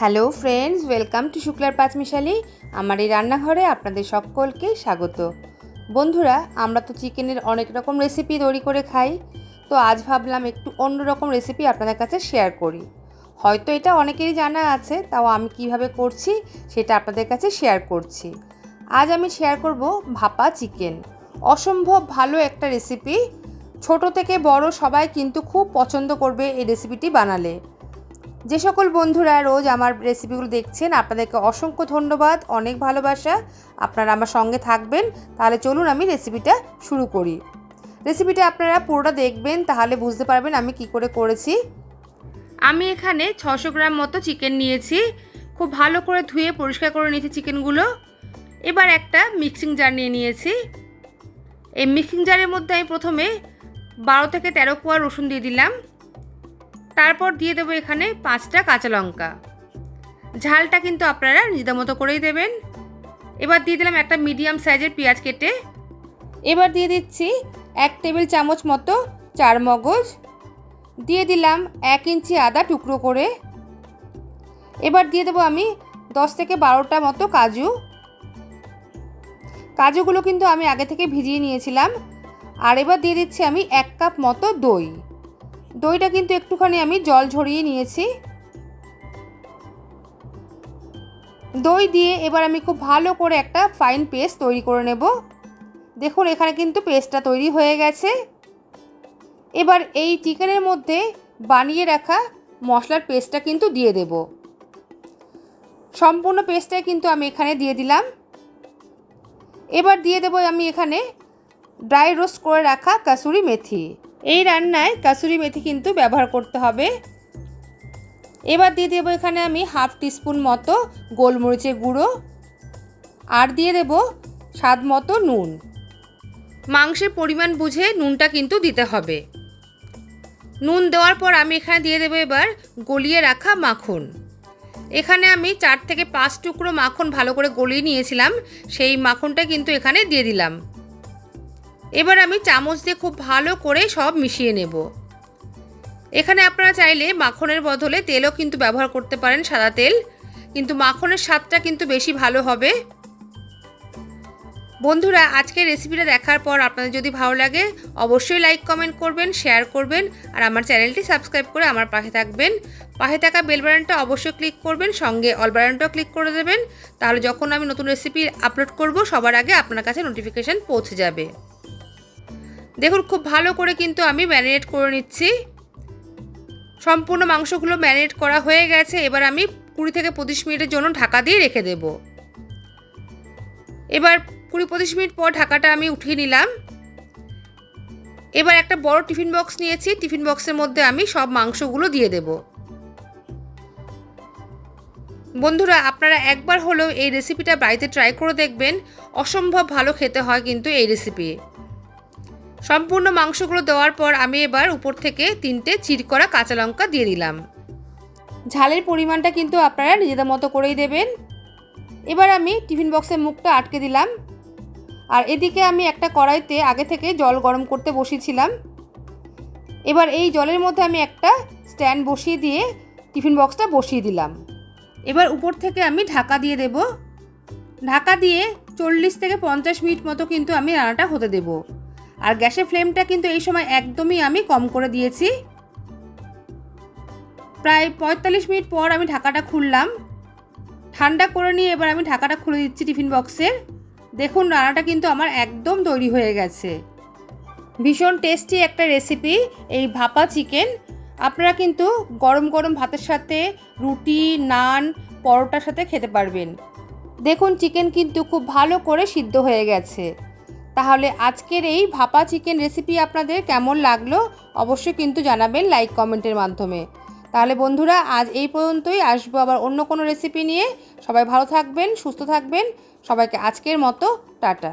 Hello friends, welcome to শুক্লার পাঁচমিশালি। আমার এই রান্নাঘরে আপনাদের সকলকে স্বাগত। বন্ধুরা, আমরা তো চিকেনের অনেক রকম রেসিপি তৈরি করে খাই। তো আজ ভাবলাম একটু অন্য রকম রেসিপি আপনাদের কাছে শেয়ার করি। হয়তো এটা অনেকেরই জানা আছে, তাও আমি কীভাবে করছি সেটা আপনাদের কাছে শেয়ার করছি। আজ আমি শেয়ার করব ভাপা চিকেন। অসম্ভব ভালো একটা রেসিপি ছোট থেকে বড় সবাই কিন্তু খুব পছন্দ করবে এই রেসিপিটি বানালে। যে সকল বন্ধুরা রোজ আমার রেসিপিগুলো দেখছেন, আপনাদেরকে অসংখ্য ধন্যবাদ, অনেক ভালোবাসা। আপনারা আমার সঙ্গে থাকবেন, তাহলে চলুন আমি রেসিপিটা শুরু করি। রেসিপিটা আপনারা পুরোটা দেখবেন, তাহলে বুঝতে পারবেন আমি কি করে করেছি। আমি এখানে ছশো গ্রাম মতো চিকেন নিয়েছি। খুব ভালো করে ধুয়ে পরিষ্কার করে নিয়েছি চিকেনগুলো এবার একটা মিক্সিং জার নিয়ে নিয়েছি। এই মিক্সিং জারের মধ্যে আমি প্রথমে বারো থেকে তেরো কোয়া রসুন দিয়ে দিলাম। তারপর দিয়ে দেবো এখানে পাঁচটা কাঁচা লঙ্কা। ঝালটা কিন্তু আপনারা নিজেদের মতো করেই দেবেন। এবার দিয়ে দিলাম একটা মিডিয়াম সাইজের পেঁয়াজ কেটে। এবার দিয়ে দিচ্ছি এক টেবিল চামচ মতো চার মগজ দিয়ে দিলাম এক ইঞ্চি আদা টুকরো করে। এবার দিয়ে দেবো আমি দশ থেকে বারোটা মতো কাজু। কাজুগুলো কিন্তু আমি আগে থেকে ভিজিয়ে নিয়েছিলাম। আর এবার দিয়ে দিচ্ছি আমি এক কাপ মতো দই। দইটা কিন্তু একটুখানি আমি জল ঝরিয়ে নিয়েছি। দই দিয়ে এবার আমি খুব ভালো করে একটা ফাইন পেস্ট তৈরি করে নেব। দেখুন, এখানে কিন্তু পেস্টটা তৈরি হয়ে গেছে। এবার এই চিকেনের মধ্যে বানিয়ে রাখা মশলার পেস্টটা কিন্তু দিয়ে দেব। সম্পূর্ণ পেস্টটাই কিন্তু আমি এখানে দিয়ে দিলাম। এবার দিয়ে দেবো আমি এখানে ড্রাই রোস্ট করে রাখা কাসুরি মেথি। এই রান্নায় কাসুরি মেথি কিন্তু ব্যবহার করতে হবে। এবার দিয়ে দেবো এখানে আমি হাফ টিস্পুন মতো গোলমরিচের গুঁড়ো। আর দিয়ে দেব স্বাদ মতো নুন। মাংসের পরিমাণ বুঝে নুনটা কিন্তু দিতে হবে। নুন দেওয়ার পর আমি এখানে দিয়ে দেবো এবার গলিয়ে রাখা মাখন। এখানে আমি চার থেকে পাঁচ টুকরো মাখন ভালো করে গলিয়ে নিয়েছিলাম, সেই মাখনটা কিন্তু এখানে দিয়ে দিলাম। এবার আমি চামচ দিয়ে খুব ভালো করে সব মিশিয়ে নেব। এখানে আপনারা চাইলে মাখনের বদলে তেলও কিন্তু ব্যবহার করতে পারেন সাদা তেল, কিন্তু মাখনের স্বাদটা কিন্তু বেশি ভালো হবে। বন্ধুরা, আজকের রেসিপিটা দেখার পর আপনাদের যদি ভালো লাগে, অবশ্যই লাইক, কমেন্ট করবেন, শেয়ার করবেন, আর আমার চ্যানেলটি সাবস্ক্রাইব করে আমার পাশে থাকবেন। পাশে থাকা বেল বাটনটা অবশ্যই ক্লিক করবেন, সঙ্গে অল বাটনটাও ক্লিক করে দেবেন, তাহলে যখন আমি নতুন রেসিপি আপলোড করব, সবার আগে আপনার কাছে নোটিফিকেশান পৌঁছে যাবে। দেখুন, খুব ভালো করে কিন্তু আমি ম্যারিনেট করে নিচ্ছি। সম্পূর্ণ মাংসগুলো ম্যারিনেট করা হয়ে গেছে। এবার আমি কুড়ি থেকে পঁচিশ মিনিটের জন্য ঢাকা দিয়ে রেখে দেব। এবার কুড়ি পঁচিশ মিনিট পর ঢাকাটা আমি উঠিয়ে নিলাম। এবার একটা বড় টিফিন বক্স নিয়েছি। টিফিন বক্সের মধ্যে আমি সব মাংসগুলো দিয়ে দেব। বন্ধুরা, আপনারা একবার হলেও এই রেসিপিটা বাড়িতে ট্রাই করে দেখবেন। অসম্ভব ভালো খেতে হয় কিন্তু এই রেসিপি। সম্পূর্ণ মাংসগুলো দেওয়ার পর আমি এবার উপর থেকে তিনটে চির করা কাঁচা লঙ্কা দিয়ে দিলাম। ঝালের পরিমাণটা কিন্তু আপনারা নিজেদের মতো করেই দেবেন। এবার আমি টিফিন বক্সের মুখটা আটকে দিলাম। আর এদিকে আমি একটা কড়াইতে আগে থেকে জল গরম করতে বসিয়েছিলাম এবার এই জলের মধ্যে আমি একটা স্ট্যান্ড বসিয়ে দিয়ে টিফিন বক্সটা বসিয়ে দিলাম। এবার উপর থেকে আমি ঢাকা দিয়ে দেব। ঢাকা দিয়ে চল্লিশ থেকে পঞ্চাশ মিনিট মতো কিন্তু আমি রান্নাটা হতে দেবো। আর গ্যাসের ফ্লেমটা কিন্তু এই সময় একদমই আমি কম করে দিয়েছি। প্রায় পঁয়তাল্লিশ মিনিট পর আমি ঢাকাটা খুললাম। ঠান্ডা করে নিয়ে এবার আমি ঢাকাটা খুলে দিচ্ছি টিফিন বক্সের দেখুন, রান্নাটা কিন্তু আমার একদম তৈরি হয়ে গেছে। ভীষণ টেস্টি একটা রেসিপি এই ভাপা চিকেন। আপনারা কিন্তু গরম গরম ভাতের সাথে রুটি, নান, পরোটার সাথে খেতে পারবেন। দেখুন, চিকেন কিন্তু খুব ভালো করে সিদ্ধ হয়ে গেছে। তাহলে আজকের এই ভাপা চিকেন রেসিপি আপনাদের কেমন লাগল অবশ্যই কিন্তু জানাবেন লাইক কমেন্টের মাধ্যমে। তাহলে বন্ধুরা, আজ এই পর্যন্তই। আসব আবার অন্য কোনো রেসিপি নিয়ে। সবাই ভালো থাকবেন, সুস্থ থাকবেন। সবাইকে আজকের মতো, টাটা।